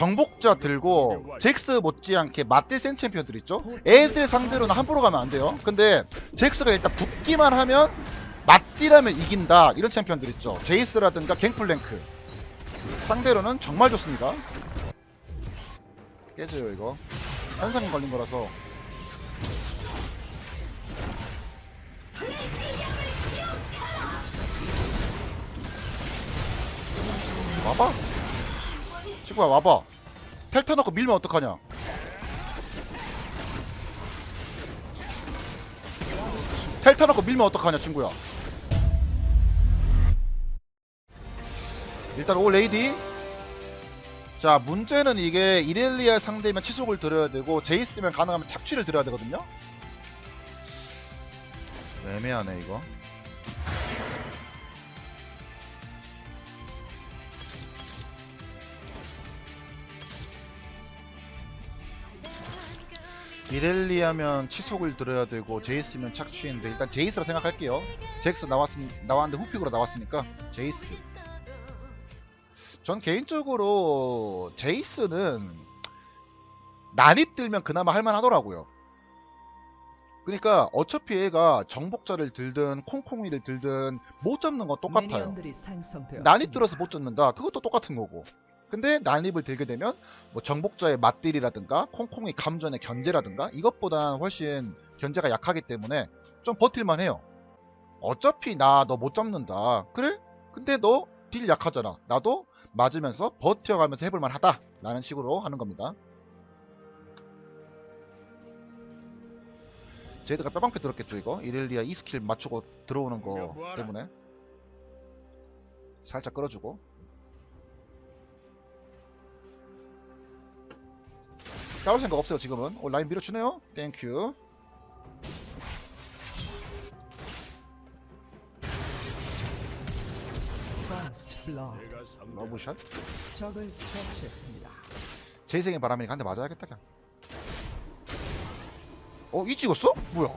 정복자 들고 잭스 못지않게 맞딜 센 챔피언들 있죠? 애들 상대로는 함부로 가면 안 돼요. 근데 잭스가 일단 붙기만 하면 맞딜하면 이긴다 이런 챔피언들 있죠. 제이스라든가 갱플랭크 상대로는 정말 좋습니다. 깨져요 이거. 현상 걸린 거라서. 와봐. 친구야 와봐. 텔타 넣고 밀면 어떡하냐? 텔타 넣고 밀면 어떡하냐 친구야? 일단 오 레이디. 자 문제는 이게 이렐리아 상대면 치속을 들어야 되고 제이스면 가능하면 착취를 들어야 되거든요. 애매하네 이거. 이렐리아면 치속을 들어야 되고 제이스면 착취인데 일단 제이스라 생각할게요. 잭스 나왔으니 나왔는데 후픽으로 나왔으니까 제이스. 전 개인적으로 제이스는 난입 들면 그나마 할만하더라고요. 그러니까 어차피 얘가 정복자를 들든 콩콩이를 들든 못 잡는 건 똑같아요. 난입 들어서 못 잡는다. 그것도 똑같은 거고. 근데 난입을 들게 되면 뭐 정복자의 맞딜이라든가 콩콩이 감전의 견제라든가 이것보다 훨씬 견제가 약하기 때문에 좀 버틸만 해요. 어차피 나 너 못 잡는다. 그래? 근데 너 딜 약하잖아. 나도 맞으면서 버텨가면서 해볼만 하다. 라는 식으로 하는 겁니다. 제이드가 뼈방패 들었겠죠 이거? 이렐리아 2스킬 맞추고 들어오는 거 때문에 살짝 끌어주고 싸울 생각 없어요 지금은. 오, 라인 밀어주네요. 땡큐 러브샷? 적을 처치했습니다. 제 생의 바람이 한대 맞아야겠다 그냥. 어? 이 찍었어? 뭐야?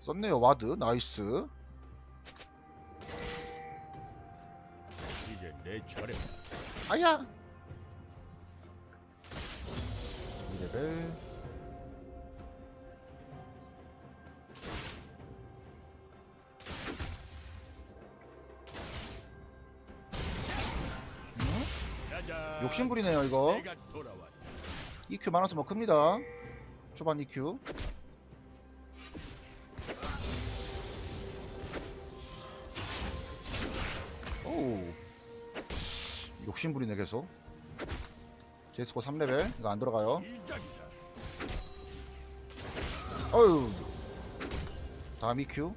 썼네요 와드. 나이스. 이제 내 차례. 아야 레벨 짜잔. 욕심부리네요 이거. EQ 많아서 뭐 큽니다. 초반 EQ 오우. 욕심부리네 계속 제스코 3레벨. 이거 안 들어가요. 어휴. 다음 EQ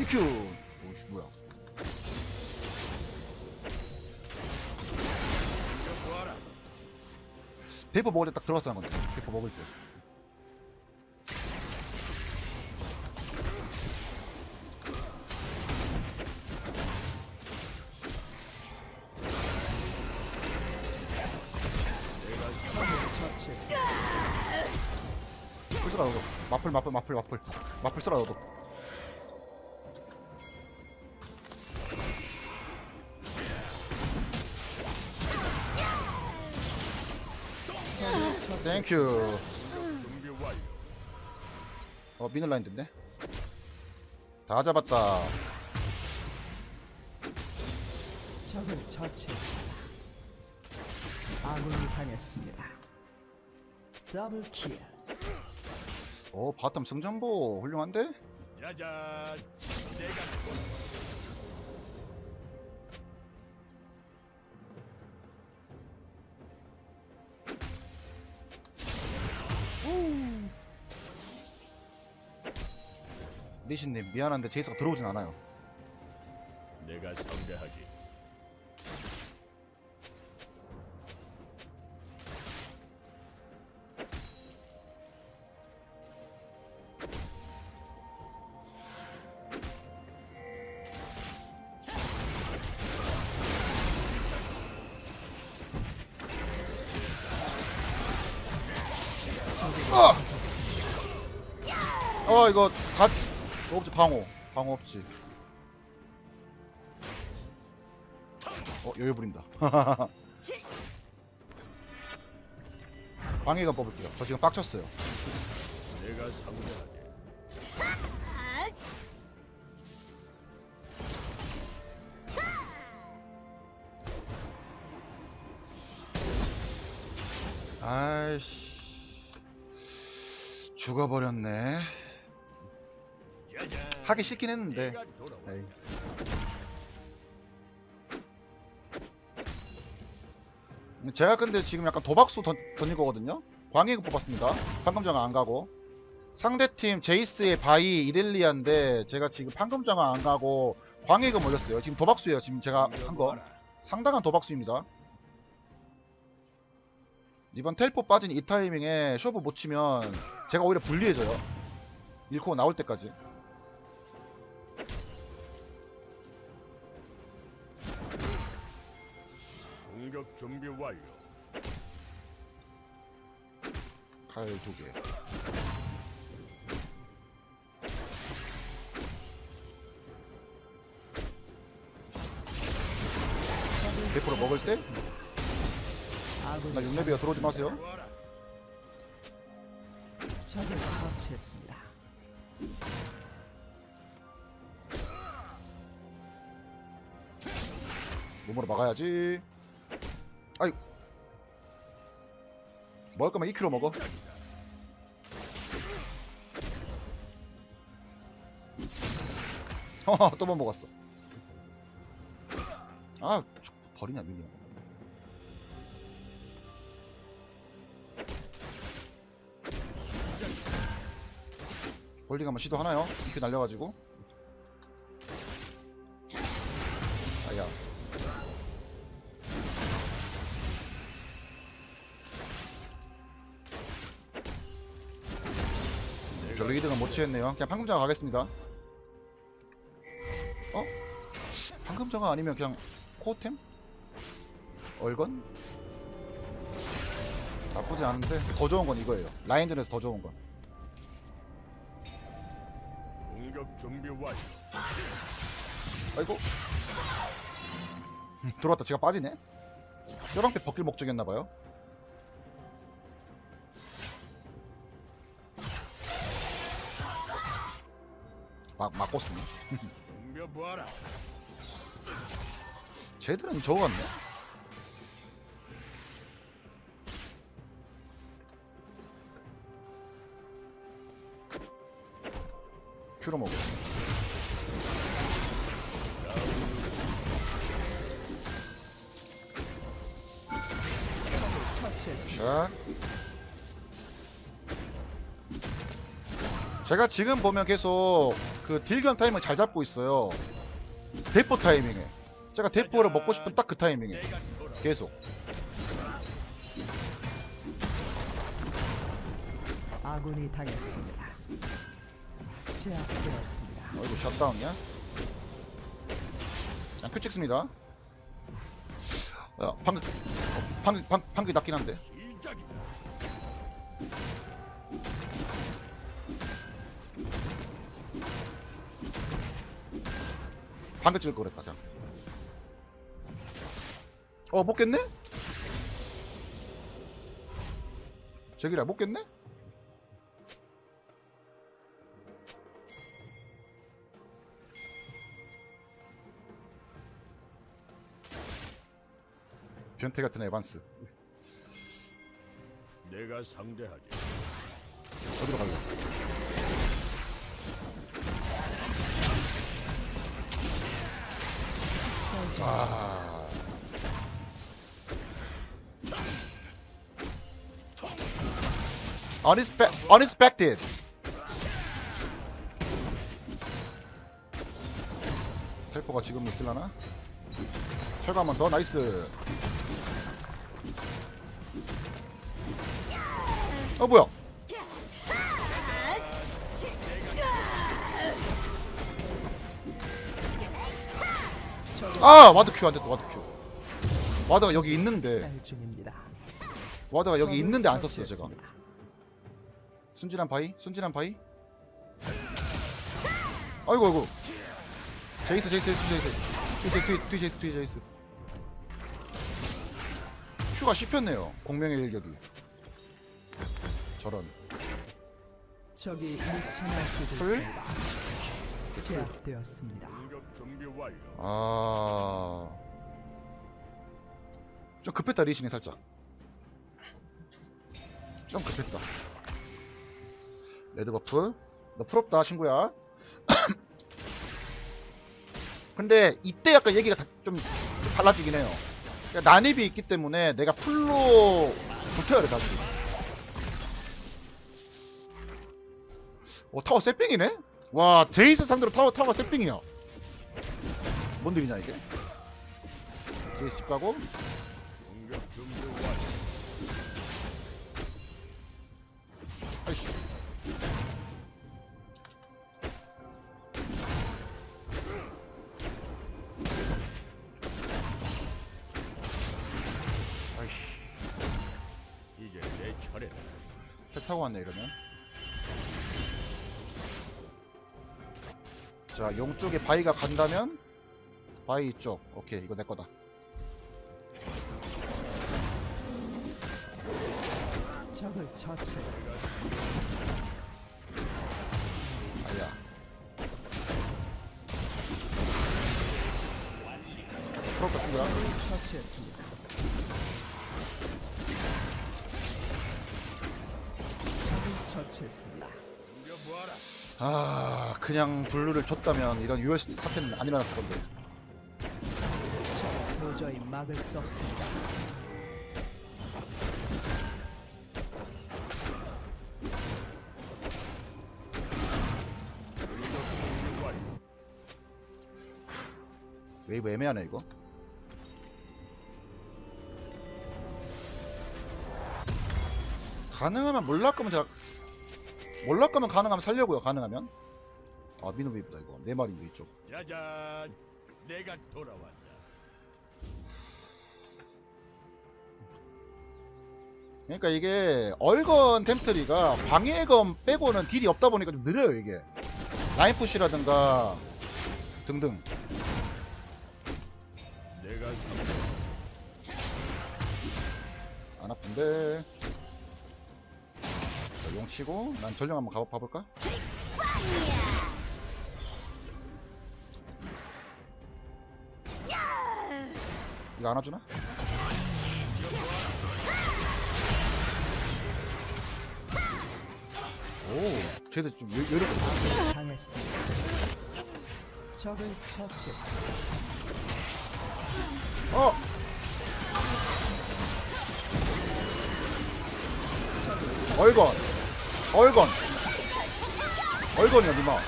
EQ 오씨 뭐야. 대포 먹을 때 딱 들어갔어 한 건데 대포 먹을 때 쓰라 너도 마플 마플 마플 마플 마플 쓰라 너도. 땡큐. 어 미는 라인 됐네 다 잡았다 적을 처치했습니다. 아군이 당했습니다. 더블 킬. 오 바텀 승전보 훌륭한데? 짜잔. 내가 리신님 미안한데 제이스가 들어오진 않아요 내가 상대하지. 어, 이거 다 없지 방어. 방어 없지. 어 여유 부린다. 광해가 뽑을게요. 저 지금 빡쳤어요. 내가 상대하게. 아이씨. 죽어버렸네. 하기 싫긴 했는데. 에이. 제가 근데 지금 약간 도박수 던, 던질 거거든요 광해가 뽑았습니다 판금장어 안 가고 상대팀 제이스의 바이 이렐리아인데 제가 지금 판금장어 안 가고 광해가 몰렸어요 지금 도박수예요 지금 제가 한 거. 상당한 도박수입니다. 이번 텔포 빠진 이 타이밍에 쇼부 못 치면 제가 오히려 불리해져요. 일코 나올 때까지. 공격 준비 완료. 칼 두 개. 대포로 먹을 때? 나 6레비가 들어오지 마세요. 적을 처치했습니다. 몸으로 막아야지. 먹을 거면 2kg 먹어. 또못 먹었어. 아, 버리냐 밀리냐. 홀딩 한번 시도하나요? 이렇게 날려가지고. 아야. 이득은 못 취했네요. 그냥 방금자가 가겠습니다. 어? 방금자가 아니면 그냥 코어템? 얼건? 나쁘지 않은데 더 좋은 건 이거예요. 라인전에서 더 좋은 건. 공격 준비 완료. 아이고. 들어왔다. 제가 빠지네. 뼈랑 때 벗길 목적이었나봐요. 막 막고 쓰네. 덤벼봐라. 쟤들은 저거 같네. 큐로 먹어. 자. 제가 지금 보면 계속 그 딜견 타이밍을 잘 잡고 있어요. 대포 타이밍에. 제가 대포를 먹고 싶은 딱 그 타이밍에. 계속. 아군이 당했습니다. 제압되었습니다. 어이구 샷다운이야? 그냥 큐 찍습니다. 어, 방금 어, 방금 방, 방금 낫긴 한데. 방금 찍을 거랬다 그냥. 어, 못 깼네? 저기라 못 깼네? 변태 같은 에반스. 내가 상대하게. 어디로 갈래? 아. Unspe unexpected. 텔포가 지금 있을라나? 철거 한번 더 나이스. 어 뭐야? 아 와드 큐 안됐다 와드 큐. 와드가 여기 있는데. 와드가 여기 있는데 안 썼어요 제가. 순진한 바이? 순진한 바이? 아이고 아이고 제이스 제이스 제이스 제이스 뒤 뒤, 뒤 제이스 뒤 제이스 Q가 씹혔네요. 공명의 일격이. 저런. 풀? 있습니다. 제압되었습니다. 아. 좀 급했다 리신이 살짝. 좀 급했다. 레드 버프. 너 부럽다 친구야. 근데 이때 약간 얘기가 다- 좀 달라지긴 해요. 그러니까 난입이 있기 때문에 내가 풀로 붙어야 돼 다시. 오 타워 세핑이네? 와 제이스 상대로 타워 타워가 세핑이야. 뭔 일이냐 이게? 제이스 집 가고. 아이씨. 아이씨 이제 내 차례다. 배 타고 왔네 이러면 자 용쪽에 바위가 간다면 바위 이쪽 오케이 이거 내 거다 적을 처치했습니다. 아야 부럽다 친구야 적을 처치했습니다. 적을 처치했습니다. 아 그냥 블루를 줬다면 이런 US 사태는 안 일어났을 건데 적 도저히 막을 수 없습니다. 웨이브 애매하네 이거 가능하면 몰락가면 제가 몰락가면 가능하면 살려고요 가능하면 아 미노 웨이브다 이거 네 마리인데 이쪽 짜잔. 내가 돌아왔다. 그러니까 이게 얼건 템트리가 광해검 빼고는 딜이 없다 보니까 좀 느려요 이게 라인 푸시라든가 등등 내가 상대. 안 아픈데 자, 용 치고 난 전령 한번 가봐 봐볼까? 이거 안아주나? 오 쟤들 좀 여- 여유롭게 당했습니다. 적을 처치했습니다. 어! 얼건 얼건 얼건이요 니마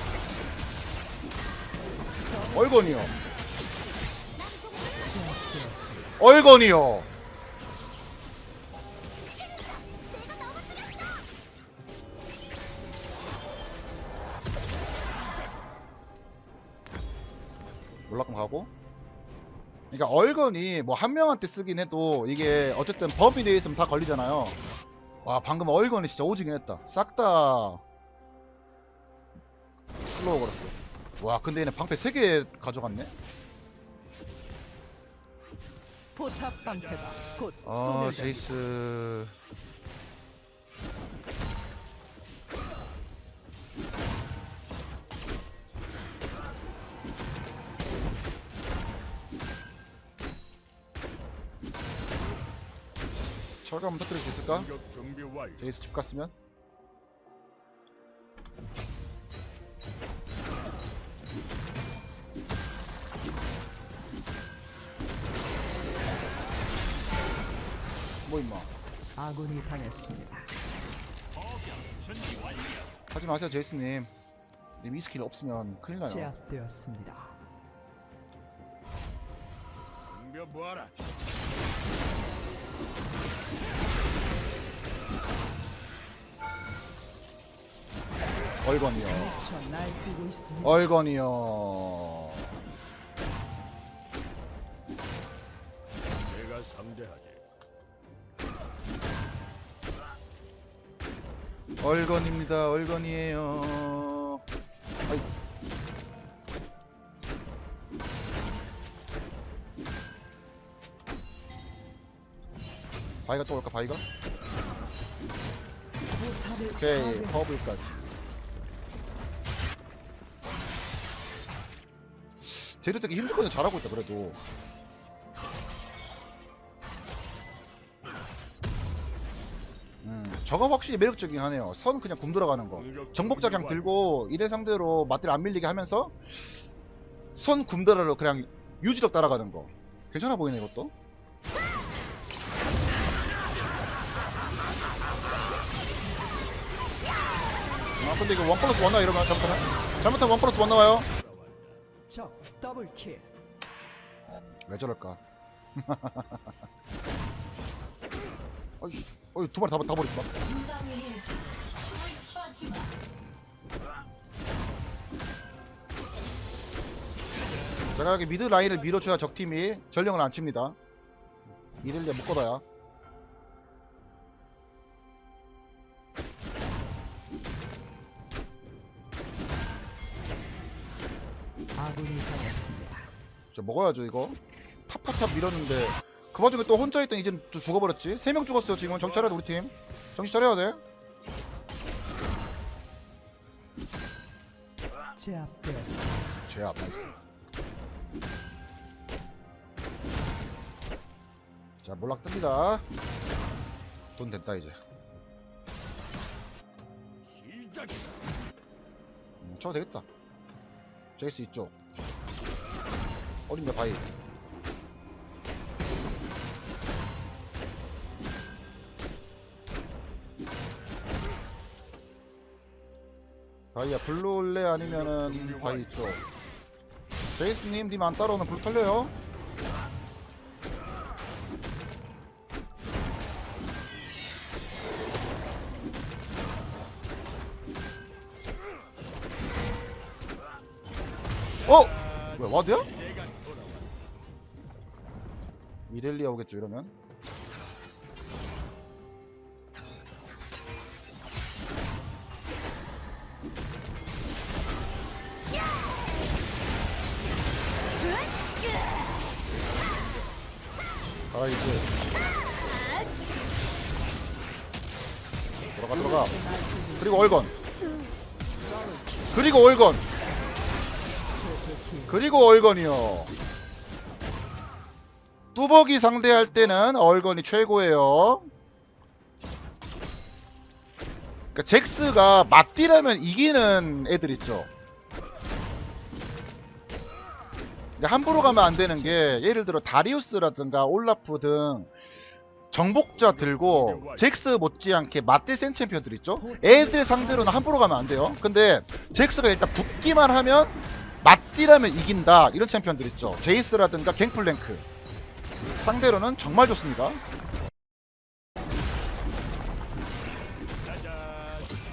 얼건이요. 얼건이요 그러니까 얼건이 뭐 한 명한테 쓰긴 해도 이게 어쨌든 범위 내에 있으면 다 걸리잖아요. 와 방금 얼건이 진짜 오지긴 했다. 싹 다 슬로우 걸었어. 와 근데 얘네 방패 3개 가져갔네? 포탑 방패가 곧아 소멸됩니다. 제이스 철가 한번 터뜨릴 수 있을까? 공격 준비 완료. 제이스 집 갔으면 뭐 임마 아군이 당했습니다. 하지 마세요 제이스님 님 이 스킬 없으면 큰일 나요 제압되었습니다. 공격 보아라. 얼건이요. 얼건이요 내가 상대하지. 얼건입니다 얼건이에요 바위가 또 올까 바위가? 오케이. 퍼블까지. 제리 되게 힘들거든 잘하고 있다 그래도. 음 저거 확실히 매력적이긴 하네요. 선 그냥 굼 들어가는 거. 정복자 그냥 들고 이래 상대로 맞들 안 밀리게 하면서 선 굼더라로 그냥 유지력 따라가는 거. 괜찮아 보이네 이것도 근데 이거 원 플러스 원 나와 이러면 잘못하면 잘못하면 원 플러스 원 나와요. 적 더블 킬. 왜 저럴까? 어이씨 어이 두 마리 다, 다 버렸다. 제가 여기 미드 라인을 밀어줘야 적팀이 전령을 안 칩니다. 못 걷어야 당했습니다. 저 먹어야죠 이거. 탑탑탑 밀었는데. 그 와중에 또 혼자 있던 또 죽어버렸지. 세 명 죽었어요 지금은 정신 차려야 돼 우리 팀. 정신 차려야 돼. 제압되었습니다. 제압 나이스 자 몰락 뜹니다. 돈 됐다 이제. 음, 쳐도 되겠다. 제이스 이쪽 어딘데 바위 바위야 블루 올래 아니면은 바위 이쪽 제이스님 님 안 따라오면 블루 털려요 어? 뭐야 와드야? 미렐리아 오겠죠 이러면? 가라이즈 들어가 들어가. 그리고 얼건. 그리고 얼건. 그리고 얼건이요 뚜벅이 상대할 때는 얼건이 최고예요. 그러니까 잭스가 맞디라면 이기는 애들 있죠. 함부로 가면 안 되는 게 예를 들어 다리우스라든가 올라프 등 정복자 들고 잭스 못지않게 맞딜 센 챔피언들 있죠. 애들 상대로는 함부로 가면 안 돼요. 근데 잭스가 일단 붙기만 하면 맞디라면 이긴다 이런 챔피언들 있죠. 제이스라든가 갱플랭크 상대로는 정말 좋습니다.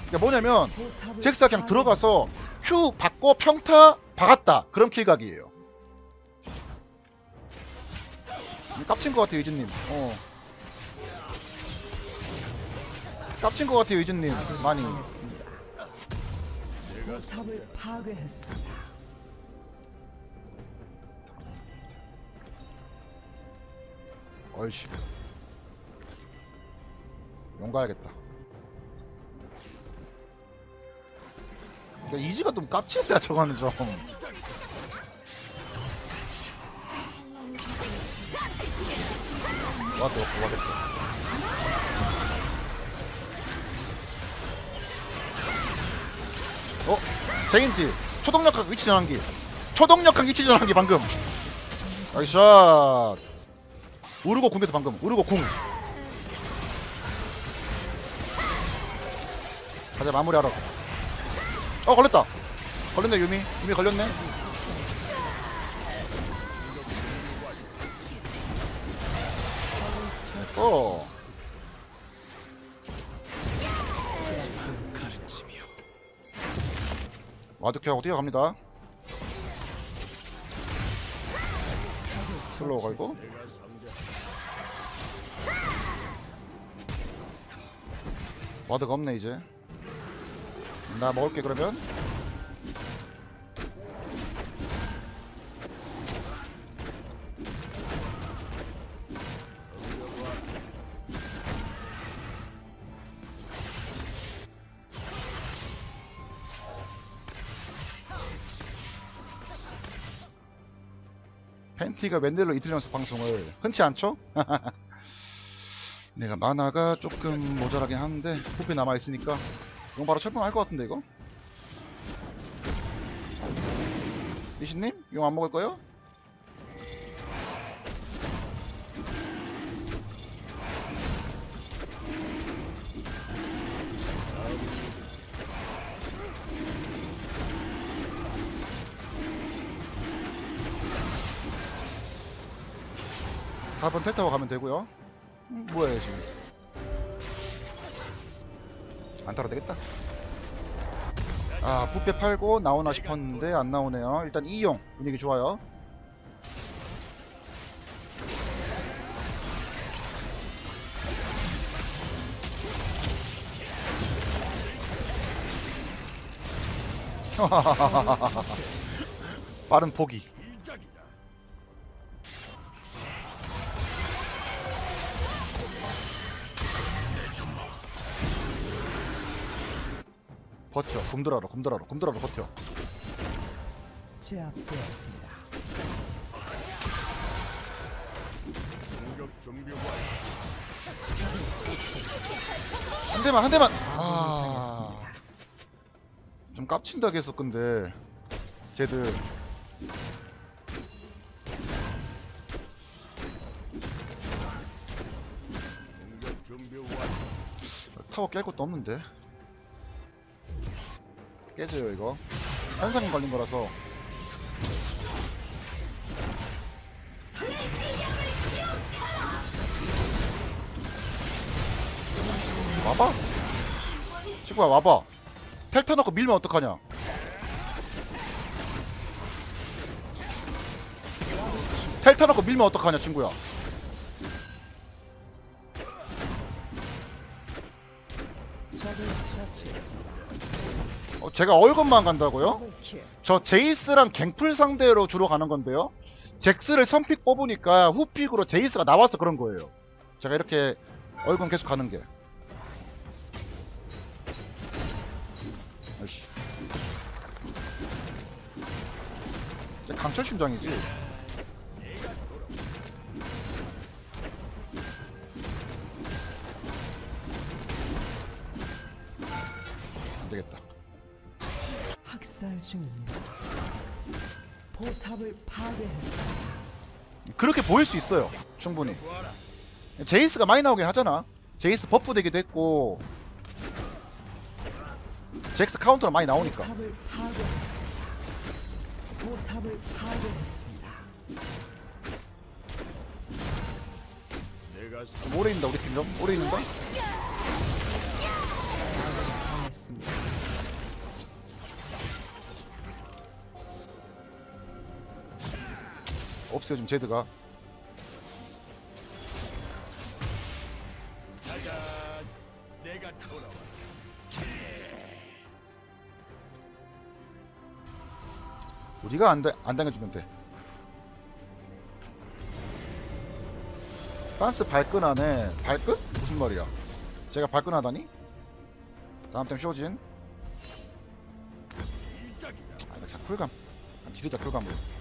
그러니까 뭐냐면 잭스가 그냥 들어가서 큐 받고 평타 박았다 그런 킬각이에요. 깝친 것 같아요 유진님. 어. 깝친 것 같아요 유진님. 많이. 당했 얼씨. 용 가야겠다. 그러니까 이지가 좀 깝친다 저거는 좀. 와도 와겠어. 어? 제인지 초동력학 위치 전환기. 초동력학 위치 전환기 방금. 나이스 샷. 우르고 궁에도 방금. 우르고 궁. 가자 마무리하러. 어 걸렸다. 걸렸네 유미. 유미 걸렸네. 어. 와드케하고 뛰어갑니다? 슬로우 걸고 와드가 없네 이제 나 먹을게 그러면 팬티가 웬일로 이틀 연속 방송을 흔치 않죠? 내가 만화가 조금 모자라긴 하는데 부피 남아있으니까 이건 바로 철풍할 것 같은데 이거? 리신님? 이거 안 먹을 거요? 답은 텔 타고 가면 되고요. 음, 뭐야 지금? 안 타도 되겠다. 아 부페 팔고 나오나 싶었는데 안 나오네요. 일단 이용 분위기 좋아요. 빠른 포기. 버텨. 곰돌아라, 곰돌아라, 곰돌아라 버텨. 제압되었습니다. 공격 준비 완료. 한 대만, 한 대만. 아, 당했습니다. 좀 깝친다 계속 근데 쟤들 공격 준비 완료. 타워 깰 것도 없는데 깨져요 이거. 현상이 걸린 거라서. 와봐. 친구야 와봐. 텔 터놓고 밀면 어떡하냐? 텔 터놓고 밀면 어떡하냐 친구야? 적을 처치했습니다. 어, 제가 얼굴만 간다고요? 저 제이스랑 갱플 상대로 주로 가는 건데요. 잭스를 선픽 뽑으니까 후픽으로 제이스가 나와서 그런 거예요. 제가 이렇게 얼굴 계속 가는 게. 강철 심장이지. 중입니다. 포탑을 파괴했습니다. 그렇게 보일 수 있어요. 충분히. 제이스가 많이 나오긴 하잖아. 제이스 버프 되기도 했고 잭스 카운터가 많이 나오니까. 포탑을 파괴했습니다. 포탑을 파괴했습니다. 내가 좀 오래 있는다 우리 팀 좀. 오래 있는다. 없어요 지금 제드가. 우리가 안, 다- 안 당해주면 돼. 빤스 발끈하네. 발끈? 무슨 말이야? 제가 발끈하다니? 다음 템 쇼진. 아, 나 그냥 쿨감. 그냥 지르자 쿨감으로.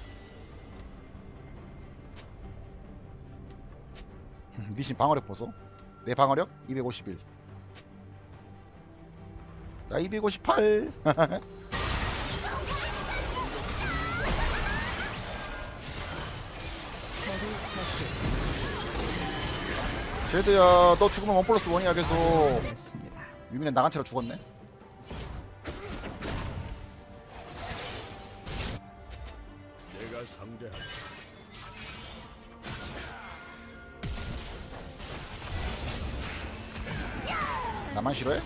니신 방어력 보소. 내 방어력 251. 나 258. 적을 처치했습니다. 제드야, 너 죽으면 원 플러스 원이야 계속. 유민은 나간 채로 죽었네. 내가 상대한다. 나만 싫어해?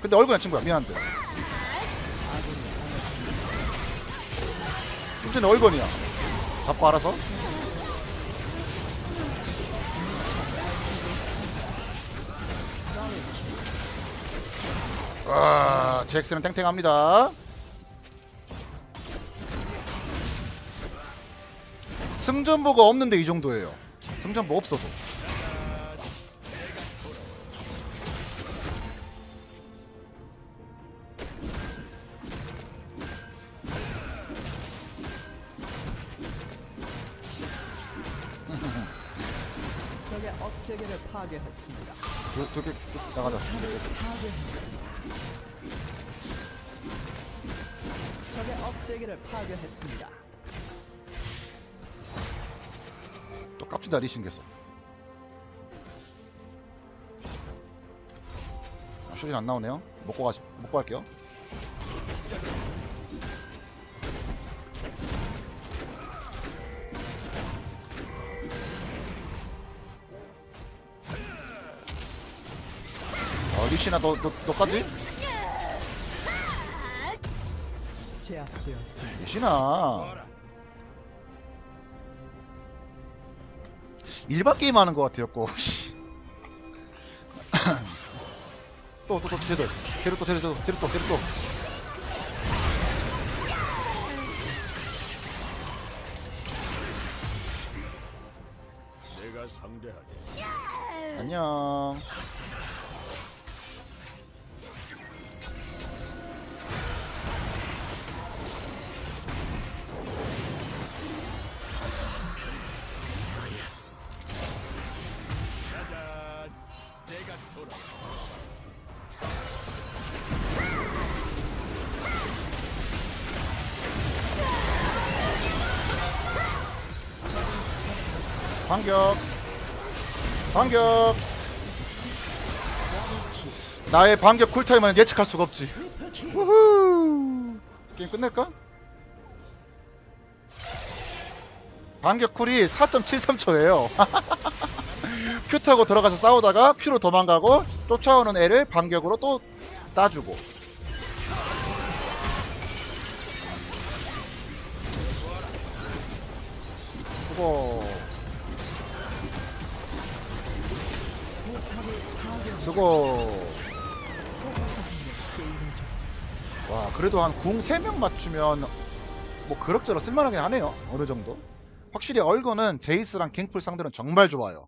근데 얼굴 안 친구야. 미안한데. 문제는 얼건이야. 잡고 알아서. 아, 잭스는 탱탱합니다. 승전보가 없는데 이 정도예요. 승전보 없어 도. 업체계를 파괴했습니다. 두개 나가자. 파괴했습니다. 적의 업체계를 파괴했습니다. 또 깝치다 리신 겠어. 아, 쇼진 안 나오네요. 먹고 가 먹고 갈게요. 어, 리시나 너, 너, 너까지? 리시나 일반 게임 하는 것 같아였고 또또또 제들 제를 또또 제를 또 제를 또. 안녕 반격. 반격. 나의 반격 쿨타임은 예측할 수가 없지. 우후. 게임 끝낼까? 반격 쿨이 4.73초예요. 큐 타고 들어가서 싸우다가 퓨로 도망가고 쫓아오는 애를 반격으로 또 따주고. 수고 수고. 와 그래도 한 궁 3명 맞추면 뭐 그럭저럭 쓸만하긴 하네요. 어느 정도. 확실히 얼거는 제이스랑 갱플 상대는 정말 좋아요